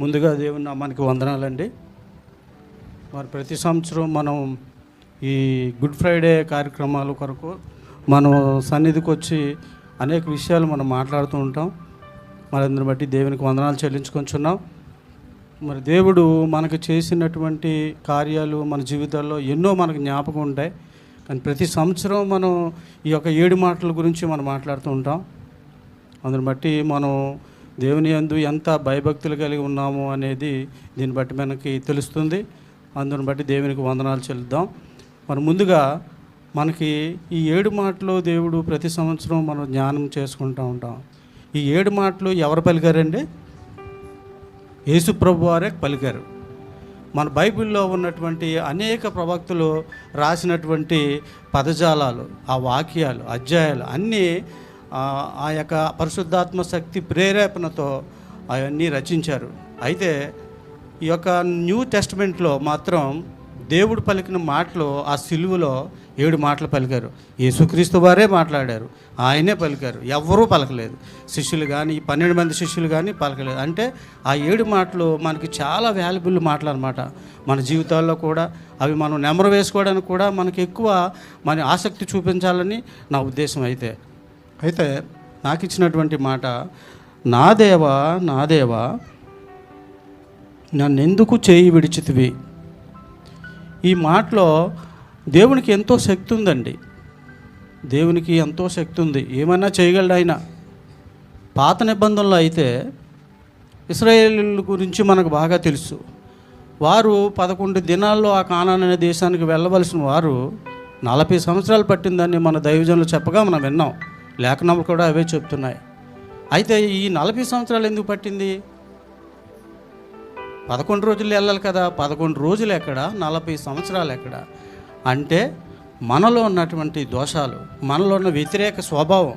ముందుగా దేవుని నామానికి వందనాలండి. మరి ప్రతి సంవత్సరం మనం ఈ గుడ్ ఫ్రైడే కార్యక్రమాల కొరకు మనం సన్నిధికి వచ్చి అనేక విషయాలు మనం మాట్లాడుతూ ఉంటాం. మరి అందుని బట్టి దేవునికి వందనాలు చెల్లించుకొంచున్నాం. మరి దేవుడు మనకు చేసినటువంటి కార్యాలు మన జీవితాల్లో ఎన్నో మనకు జ్ఞాపకం ఉంటాయి. కానీ ప్రతి సంవత్సరం మనం ఈ యొక్క ఏడు మాటల గురించి మనం మాట్లాడుతూ ఉంటాం. అందుని బట్టి మనం దేవుని యందు ఎంత భయభక్తులు కలిగి ఉన్నాము అనేది దీన్ని బట్టి మనకి తెలుస్తుంది. అందుని బట్టి దేవునికి వందనాలు చెల్లిద్దాం మరి ముందుగా మనకి ఈ ఏడు మాటలు దేవుడు ప్రతి సంవత్సరం మనం జ్ఞానం చేసుకుంటూ ఉంటాం. ఈ ఏడు మాటలు ఎవరు పలికారండి? యేసుప్రభు వారే పలికారు. మన బైబిల్లో ఉన్నటువంటి అనేక ప్రవక్తులు రాసినటువంటి పదజాలాలు ఆ వాక్యాలు అధ్యాయాలు అన్నీ ఆ, యొక్క పరిశుద్ధాత్మ శక్తి ప్రేరేపణతో అవన్నీ రచించారు. అయితే ఈ యొక్క న్యూ టెస్ట్మెంట్లో మాత్రం దేవుడు పలికిన మాటలు ఆ సిలువలో ఏడు మాటలు పలికారు. యేసుక్రీస్తు వారే మాట్లాడారు. ఆయనే పలికారు. ఎవ్వరూ పలకలేదు. శిష్యులు కానీ ఈ పన్నెండు మంది శిష్యులు కానీ పలకలేదు. అంటే ఆ ఏడు మాటలు మనకి చాలా వాల్యుబుల్ మాటలు అనమాట మన జీవితాల్లో కూడా అవి మనం నెమరు వేసుకోవడానికి కూడా మనకి ఎక్కువ మన ఆసక్తి చూపించాలని నా ఉద్దేశం అయితే. అయితే నాకు ఇచ్చినటువంటి మాట నా దేవా నా దేవా నన్నెందుకు చేయి విడిచితివి? ఈ మాటలో దేవునికి ఎంతో శక్తి ఉందండి దేవునికి ఎంతో శక్తి ఉంది ఏమైనా చేయగలడు ఆయన? పాత నిబంధనలో అయితే ఇస్రాయేలీల గురించి మనకు బాగా తెలుసు. వారు పదకొండు దినాల్లో ఆ కానాన్ అనే దేశానికి వెళ్ళవలసిన వారు నలభై సంవత్సరాలు పట్టిందని మన దైవజనులు చెప్పగా మనం విన్నాం. లేఖనాలు కూడా అవే చెప్తున్నాయి. అయితే ఈ నలభై సంవత్సరాలు ఎందుకు పట్టింది? పదకొండు రోజులు వెళ్ళాలి కదా. పదకొండు రోజులు ఎక్కడ? నలభై సంవత్సరాలు ఎక్కడ? అంటే మనలో ఉన్నటువంటి దోషాలు మనలో ఉన్న వ్యతిరేక స్వభావం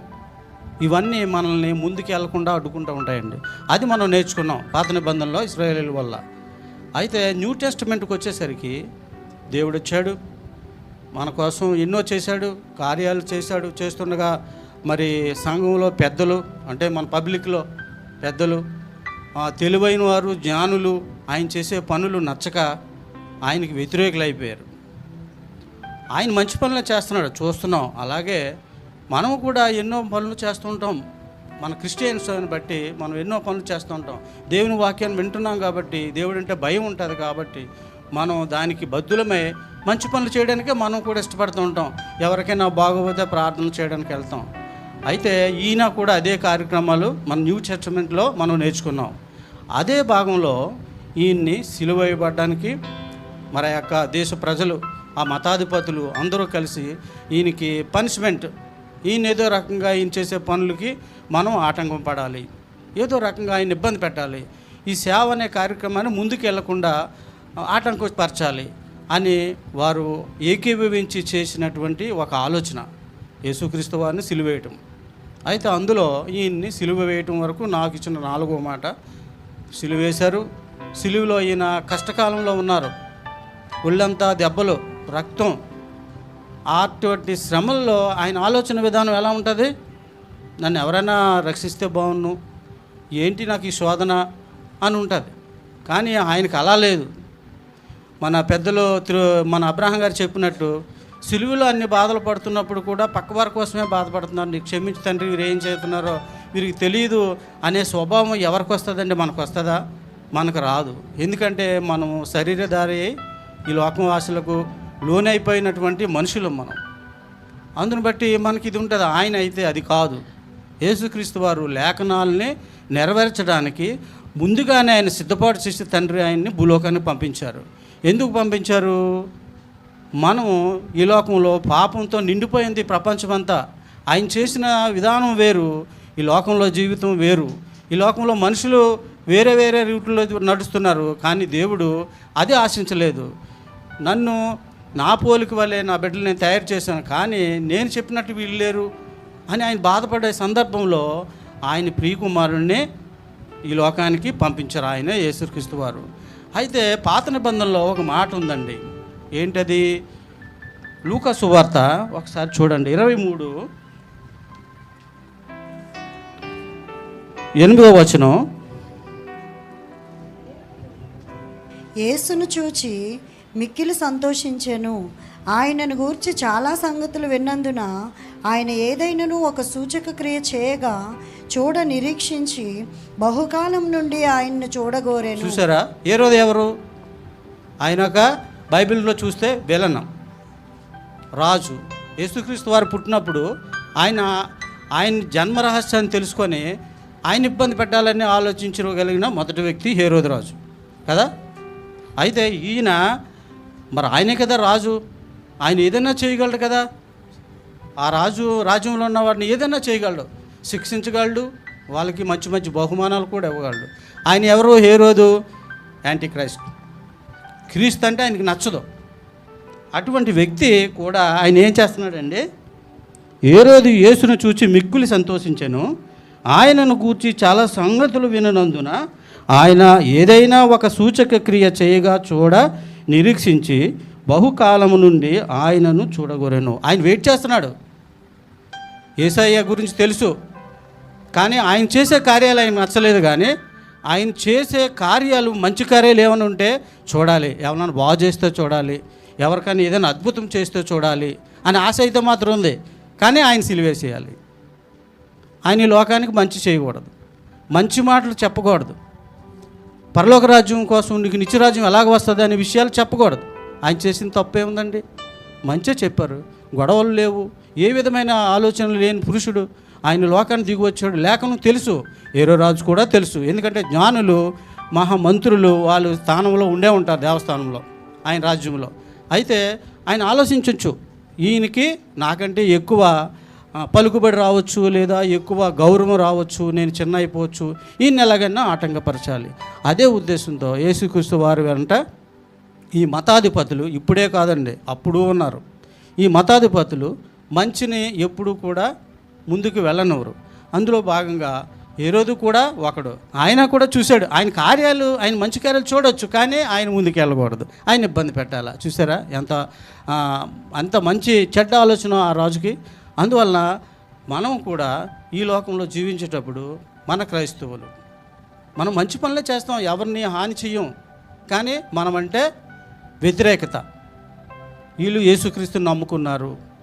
ఇవన్నీ మనల్ని ముందుకు వెళ్ళకుండా అడ్డుకుంటూ ఉంటాయండి. అది మనం నేర్చుకున్నాం పాత నిబంధనలో ఇస్రాయేలీల వల్ల. అయితే న్యూ టెస్ట్మెంట్కి వచ్చేసరికి దేవుడు వచ్చాడు. మన కోసం ఎన్నో చేశాడు కార్యాలు చేశాడు చేస్తుండగా మరి సంఘంలో పెద్దలు అంటే మన పబ్లిక్లో పెద్దలు తెలివైన వారు జ్ఞానులు ఆయన చేసే పనులు నచ్చక ఆయనకి వ్యతిరేకులు అయిపోయారు ఆయన మంచి పనులు చేస్తున్నాడు చూస్తున్నాం. అలాగే మనం కూడా ఎన్నో పనులు చేస్తుంటాం మన క్రిస్టియన్స్ బట్టి మనం ఎన్నో పనులు చేస్తుంటాం దేవుని వాక్యాన్ని వింటున్నాం కాబట్టి దేవుడు అంటే భయం ఉంటుంది కాబట్టి మనం దానికి బద్దులమై మంచి పనులు చేయడానికే మనం కూడా ఇష్టపడుతూ ఉంటాం. ఎవరికైనా బాగోపోతే ప్రార్థన చేయడానికి వెళ్తాం. అయితే ఈయన కూడా అదే కార్యక్రమాలు మన న్యూ చర్చమెంట్లో మనం నేర్చుకున్నాం. అదే భాగంలో ఈయన్ని సిలువేయబడ్డానికి మన యొక్క దేశ ప్రజలు ఆ మతాధిపతులు అందరూ కలిసి ఈయనకి పనిష్మెంట్ ఈయన ఏదో రకంగా ఈయన చేసే పనులకి మనం ఆటంకం పడాలి. ఏదో రకంగా ఆయన ఇబ్బంది పెట్టాలి. ఈ సేవ అనే కార్యక్రమాన్ని ముందుకు వెళ్ళకుండా ఆటంకపరచాలి అని వారు ఏకీభవించి చేసినటువంటి ఒక ఆలోచన. యేసుక్రీస్తు వారిని సిలువేయటం. అయితే అందులో ఈయన్ని సిలువ వేయటం వరకు నాకు ఇచ్చిన నాలుగో మాట. సిలువ వేశారు. సిలువలో ఈయన కష్టకాలంలో ఉన్నారు. ఒళ్ళంతా దెబ్బలు రక్తం అటువంటి శ్రమల్లో ఆయన ఆలోచన విధానం ఎలా ఉంటుంది? నన్ను ఎవరైనా రక్షిస్తే బాగున్ను. ఏంటి నాకు ఈ శోధన? అని ఉంటుంది. కానీ ఆయనకు అలా లేదు. మన పెద్దలు తిరు మన అబ్రహం గారు చెప్పినట్టు సిలువులో అన్ని బాధలు పడుతున్నప్పుడు కూడా పక్కవారి కోసమే బాధపడుతున్నారు. నీకు క్షమించి తండ్రి వీరు ఏం చేస్తున్నారో వీరికి తెలియదు అనే స్వభావం ఎవరికి వస్తుందండి? మనకు వస్తుందా? మనకు రాదు. ఎందుకంటే మనం శరీరధారి అయి ఈ లోకం ఆశలకు లోనైపోయినటువంటి మనుషులు మనం. అందును బట్టి మనకి ఇది ఉంటుంది. ఆయన అయితే అది కాదు. యేసుక్రీస్తు వారు లేఖనాలని నెరవేర్చడానికి ముందుగానే ఆయన సిద్ధపాటు చేసి తండ్రి ఆయన్ని భూలోకాన్ని పంపించారు. ఎందుకు పంపించారు? మనం ఈ లోకంలో పాపంతో నిండిపోయింది ప్రపంచమంతా. ఆయన చేసిన విధానం వేరు ఈ లోకంలో జీవితం వేరు. ఈ లోకంలో మనుషులు వేరే వేరే రూట్లో నడుస్తున్నారు కానీ దేవుడు అది ఆశించలేదు. నన్ను నా పోలిక వల్లే నా బిడ్డలు నేను తయారు చేశాను కానీ నేను చెప్పినట్టు వీళ్ళు లేరు అని ఆయన బాధపడే సందర్భంలో ఆయన ప్రియకుమారుణ్ణి ఈ లోకానికి పంపించారు ఆయన యేసుక్రీస్తు వారు. అయితే పాత నిబంధనలో ఒక మాట ఉందండి. ఏంటది? లూకా సువార్త ఒకసారి చూడండి. ఇరవై మూడు. ఎనిమిదో వచనం. యేసును చూచి మిక్కిలి సంతోషించెను. ఆయనను గూర్చి చాలా సంగతులు విన్నందున ఆయన ఏదైనాను ఒక సూచక క్రియ చేయగా చూడ నిరీక్షించి బహుకాలం నుండి ఆయన్ను చూడగోరెను. చూసారా ఏ రోజు ఎవరు? ఆయన ఒక బైబిల్లో చూస్తే వెలనం. రాజు యేసుక్రీస్తు వారు పుట్టినప్పుడు ఆయన ఆయన జన్మ రహస్యాన్ని తెలుసుకొని ఆయన ఇబ్బంది పెట్టాలని ఆలోచించగలిగిన మొదటి వ్యక్తి హేరోదు రాజు. కదా? అయితే ఈయన మరి ఆయనే కదా రాజు? ఆయన ఏదైనా చేయగలడు కదా? ఆ రాజు రాజ్యంలో ఉన్న వారిని ఏదైనా చేయగలడు. శిక్షించగలడు. వాళ్ళకి మంచి మంచి బహుమానాలు కూడా ఇవ్వగలడు. ఆయన ఎవరు? హేరోదు యాంటీ క్రైస్ట్ క్రీస్తు అంటే ఆయనకి నచ్చదు. అటువంటి వ్యక్తి కూడా ఆయన ఏం చేస్తున్నాడండి? ఏ రోజు యేసును చూచి మిక్కులు సంతోషించాను. ఆయనను గూర్చి చాలా సంగతులు విననందున ఆయన ఏదైనా ఒక సూచక క్రియ చేయగా చూడ నిరీక్షించి బహుకాలము నుండి ఆయనను చూడగొరెను. ఆయన వెయిట్ చేస్తున్నాడు. ఏసయ్య గురించి తెలుసు. కానీ ఆయన చేసే కార్యాలు ఆయన నచ్చలేదు కానీ ఆయన చేసే కార్యాలు మంచి కార్యాలు ఏమైనా ఉంటే చూడాలి. ఎవరైనా బాగు చేస్తే చూడాలి. ఎవరికైనా ఏదైనా అద్భుతం చేస్తే చూడాలి అని ఆశ అయితే మాత్రం ఉంది. కానీ ఆయన సిలివేసేయాలి. ఆయన ఈ లోకానికి మంచి చేయకూడదు. మంచి మాటలు చెప్పకూడదు. పరలోక రాజ్యం కోసం నీకు నిత్యరాజ్యం ఎలాగ వస్తుంది అనే విషయాలు చెప్పకూడదు. ఆయన చేసిన తప్పే ఉందండి. మంచిగా చెప్పారు. గొడవలు లేవు. ఏ విధమైన ఆలోచనలు లేని పురుషుడు ఆయన లోకాన్ని దిగి వచ్చాడు. లేఖను తెలుసు. ఏరో రాజు కూడా తెలుసు. ఎందుకంటే జ్ఞానులు మహామంత్రులు వాళ్ళు స్థానంలో ఉండే ఉంటారు దేవస్థానంలో ఆయన రాజ్యంలో. అయితే ఆయన ఆలోచించవచ్చు ఈయనకి నాకంటే ఎక్కువ పలుకుబడి రావచ్చు లేదా ఎక్కువ గౌరవం రావచ్చు నేను చిన్న అయిపోవచ్చు. ఈయన ఎలాగైనా ఆటంకపరచాలి. అదే ఉద్దేశంతో యేసుక్రీస్తు వారి వెంట ఈ మతాధిపతులు ఇప్పుడే కాదండి అప్పుడు ఉన్నారు. ఈ మతాధిపతులు మంచిని ఎప్పుడూ కూడా ముందుకు వెళ్ళనివ్వరు అందులో భాగంగా ఏ రోజు కూడా ఒకడు. ఆయన కూడా చూశాడు. ఆయన కార్యాలు ఆయన మంచి కార్యాలు చూడొచ్చు కానీ ఆయన ముందుకు వెళ్ళకూడదు. ఆయన ఇబ్బంది పెట్టాలా? చూసారా ఎంత అంత మంచి చెడ్డ ఆలోచన ఆ రాజుకి. అందువలన మనం కూడా ఈ లోకంలో జీవించేటప్పుడు మన క్రైస్తవులు. మనం మంచి పనులే చేస్తాం ఎవరిని హాని చెయ్యం. కానీ మనమంటే వ్యతిరేకత. వీళ్ళు యేసుక్రీస్తుని నమ్ముకున్నారు.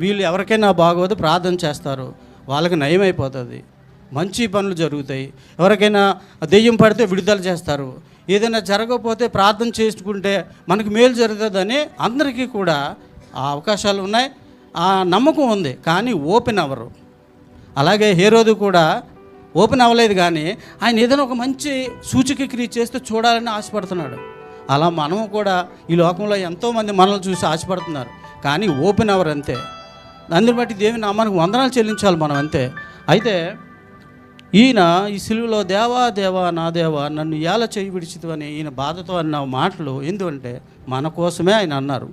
వీళ్ళు ఎవరికైనా బాగోదు ప్రార్థన చేస్తారు. వాళ్ళకి నయం అయిపోతుంది మంచి పనులు జరుగుతాయి. ఎవరికైనా దెయ్యం పడితే విడుదల చేస్తారు. ఏదైనా జరగకపోతే ప్రార్థన చేసుకుంటే మనకు మేలు జరుగుతుందని అందరికీ కూడా ఆ అవకాశాలు ఉన్నాయి. ఆ నమ్మకం ఉంది కానీ ఓపెన్ అవ్వరు. అలాగే హేరోదు కూడా ఓపెన్ అవ్వలేదు కానీ ఆయన ఏదైనా ఒక మంచి సూచిక క్రియ చేస్తే చూడాలని ఆశపడుతున్నాడు. అలా మనము కూడా ఈ లోకంలో ఎంతోమంది మనల్ని చూసి ఆశపడుతున్నారు. కానీ ఓపెన్ అవర్ అంతే. అందుని బట్టి దేవుని నామానికి వందనాలు చెల్లించాలి మనం అంతే. అయితే ఈయన ఈ సిలువలో దేవా దేవా నా దేవా నన్ను ఎలా చేయి విడిచితు అని ఈయన బాధతో అన్న మాటలు ఎందుకంటే మన కోసమే ఆయన అన్నారు.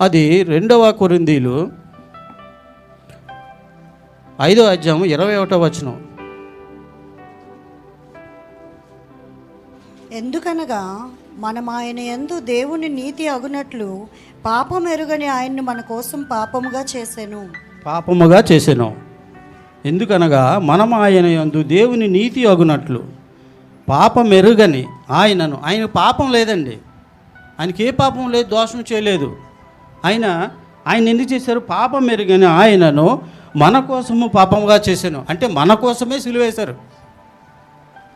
అది రెండవ కొరిందీలు ఐదో అధ్యాయం ఇరవై ఒకటో వచనం. ఎందుకనగా మనం ఆయన యందు దేవుని నీతి అగునట్లు పాపం ఎరుగని ఆయన్ని మన కోసం పాపముగా చేశాను పాపముగా చేశాను ఎందుకనగా మనం ఆయన యందు దేవుని నీతి అగునట్లు పాపం ఎరుగని ఆయనను ఆయన పాపం లేదండి. ఆయనకి ఏ పాపం లేదు దోషం చేయలేదు. ఆయన ఆయన ఎందుకు చేశారు? పాపం ఎరుగని ఆయనను మన కోసము పాపముగా చేశాను అంటే మన కోసమే సిలువేశారు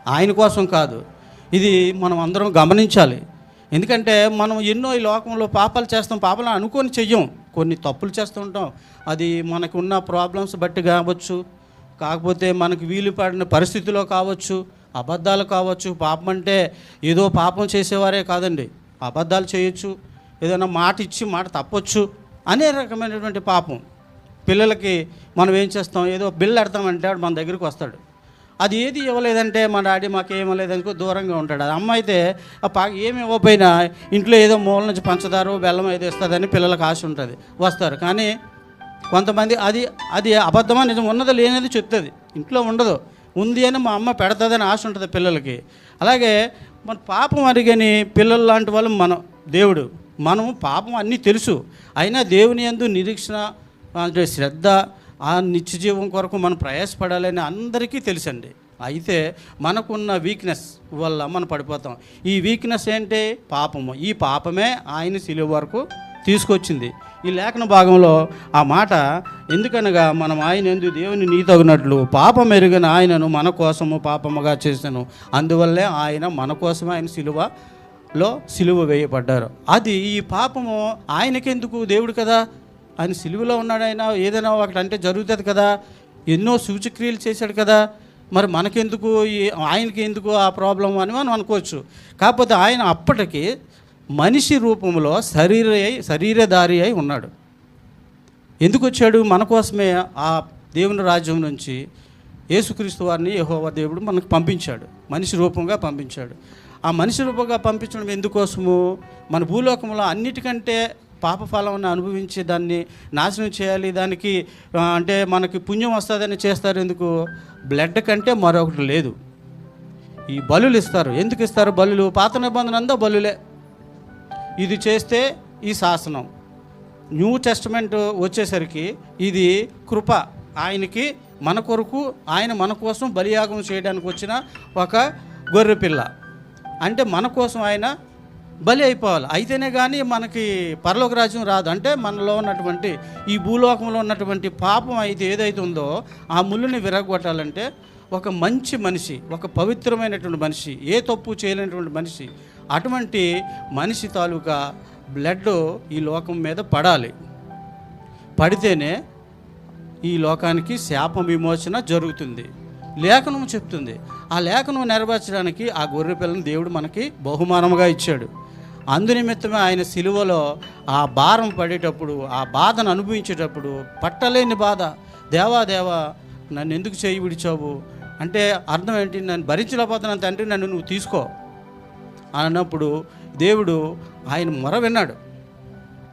ఆయన కోసం కాదు. ఇది మనం అందరం గమనించాలి. ఎందుకంటే మనం ఎన్నో ఈ లోకంలో పాపాలు చేస్తాం పాపాలు అనుకొని చెయ్యం. కొన్ని తప్పులు చేస్తుంటాం అది మనకున్న ప్రాబ్లమ్స్ బట్టి కావచ్చు కాకపోతే మనకు వీలు పడిన పరిస్థితిలో కావచ్చు అబద్ధాలు కావచ్చు. పాపం అంటే ఏదో పాపం చేసేవారే కాదండి. అబద్ధాలు చేయొచ్చు ఏదైనా మాట ఇచ్చి మాట తప్పొచ్చు అనే రకమైనటువంటి పాపం. పిల్లలకి మనం ఏం చేస్తాం? ఏదో బిల్లు ఎడతామంటే మన దగ్గరికి వస్తాడు. అది ఏది ఇవ్వలేదంటే మా డాడీ మాకు ఇవ్వలేదనుకో దూరంగా ఉంటాడు. అది అమ్మ అయితే ఆ పా ఏమి ఇవ్వకపోయినా ఇంట్లో ఏదో మూల నుంచి పంచదారు బెల్లం ఏదో ఇస్తుందని పిల్లలకు ఆశ ఉంటుంది. వస్తారు. కానీ కొంతమంది అది అది అబద్ధమా నిజం ఉన్నది లేనిది చెప్తుంది. ఇంట్లో ఉండదు. ఉంది అని మా అమ్మ పెడతాదని ఆశ ఉంటుంది పిల్లలకి. అలాగే మన పాపం అరిగని పిల్లలు లాంటి వాళ్ళు మనం దేవుడు. మనము పాపం అన్నీ తెలుసు. అయినా దేవుని యందు నిరీక్షణ అంటే శ్రద్ధ ఆ నిత్యజీవం కొరకు మనం ప్రయాసపడాలని అందరికీ తెలుసండి. అయితే మనకున్న వీక్నెస్ వల్ల మనం పడిపోతాం. ఈ వీక్నెస్ ఏంటి? పాపము. ఈ పాపమే ఆయన సిలువ వరకు తీసుకొచ్చింది. ఈ లేఖన భాగంలో ఆ మాట ఎందుకనగా మనం ఆయన ఎందు దేవుని నీతగినట్లు పాపం ఎరుగిన ఆయనను మన కోసము పాపముగా చేశాను. అందువల్లే ఆయన మన కోసమే ఆయన సిలువలో సిలువ వేయబడ్డారు. అది ఈ పాపము ఆయనకెందుకు? దేవుడు కదా. ఆయన సిలువలో ఉన్నాడు ఆయన ఏదైనా ఒకటి అంటే జరుగుతుంది కదా. ఎన్నో సూచక్రియలు చేశాడు కదా. మరి మనకెందుకు ఈ ఆయనకి ఎందుకు ఆ ప్రాబ్లం అని మనం అనుకోవచ్చు. కాకపోతే ఆయన అప్పటికి మనిషి రూపంలో శరీర శరీరధారి అయి ఉన్నాడు. ఎందుకు వచ్చాడు? మన కోసమే ఆ దేవుని రాజ్యం నుంచి యేసుక్రీస్తు వారిని యహోవా దేవుడు మనకు పంపించాడు. మనిషి రూపంగా పంపించాడు. ఆ మనిషి రూపంగా పంపించడం ఎందుకోసము? మన భూలోకంలో అన్నిటికంటే పాపఫలం అనుభవించి దాన్ని నాశనం చేయాలి దానికి అంటే మనకి పుణ్యం వస్తుందని చేస్తారు ఎందుకు? బ్లడ్ కంటే మరొకటి లేదు. ఈ బలులు ఇస్తారు. ఎందుకు ఇస్తారు బలులు? పాత నిబంధన అంతా బలులే. ఇది చేస్తే ఈ శాసనం. న్యూ టెస్ట్మెంట్ వచ్చేసరికి ఇది కృప. ఆయనకి మన కొరకు ఆయన మన కోసం బలియాగం చేయడానికి వచ్చిన ఒక గొర్రె పిల్ల అంటే మన కోసం ఆయన బలి అయిపోవాలి. అయితేనే కానీ మనకి పరలోక రాజ్యం రాదు. అంటే మనలో ఉన్నటువంటి ఈ భూలోకంలో ఉన్నటువంటి పాపం అయితే ఏదైతే ఉందో ఆ ముళ్ళుని విరగొట్టాలంటే ఒక మంచి మనిషి ఒక పవిత్రమైనటువంటి మనిషి ఏ తప్పు చేయలేనటువంటి మనిషి అటువంటి మనిషి తాలూకా బ్లడ్ ఈ లోకం మీద పడాలి. పడితేనే ఈ లోకానికి శాప విమోచన జరుగుతుంది. లేఖనం చెప్తుంది. ఆ లేఖనం నెరవేర్చడానికి ఆ గొర్రె పిల్లని దేవుడు మనకి బహుమానముగా ఇచ్చాడు. అందునిమిత్తమే ఆయన సిలువలో ఆ భారం పడేటప్పుడు ఆ బాధను అనుభవించేటప్పుడు పట్టలేని బాధ. దేవా దేవా నన్ను ఎందుకు చేయి విడిచావు? అంటే అర్థం ఏంటి? నన్ను భరించలేకపోతున్నాను తండ్రి నన్ను నువ్వు తీసుకో అన్నప్పుడు దేవుడు ఆయన మొర విన్నాడు.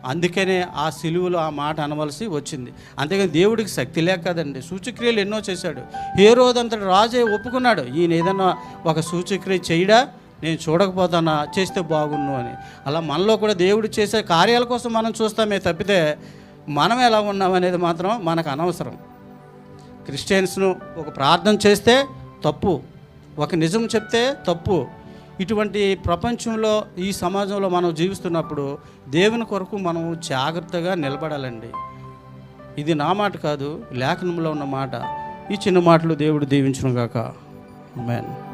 అందుకనే ఆ సిలువలో ఆ మాట అనవలసి వచ్చింది. అంతేకాని దేవుడికి శక్తి లేక కదండి సూచక్రియలు ఎన్నో చేశాడు. ఏ రోజంతటి రాజే ఒప్పుకున్నాడు. ఈయన ఏదన్నా ఒక సూచక్రియ చేయడా? నేను చూడకపోతానా? చేస్తే బాగుండు అని. అలా మనలో కూడా దేవుడు చేసే కార్యాల కోసం మనం చూస్తామే తప్పితే మనం ఎలా ఉన్నామనేది మాత్రం మనకు అనవసరం. క్రిస్టియన్స్ను ఒక ప్రార్థన చేస్తే తప్పు. ఒక నిజం చెప్తే తప్పు. ఇటువంటి ప్రపంచంలో ఈ సమాజంలో మనం జీవిస్తున్నప్పుడు దేవుని కొరకు మనం జాగ్రత్తగా నిలబడాలండి. ఇది నా మాట కాదు లేఖనంలో ఉన్న మాట. ఈ చిన్న మాటలు దేవుడు దీవించును గాక ఆమేన్.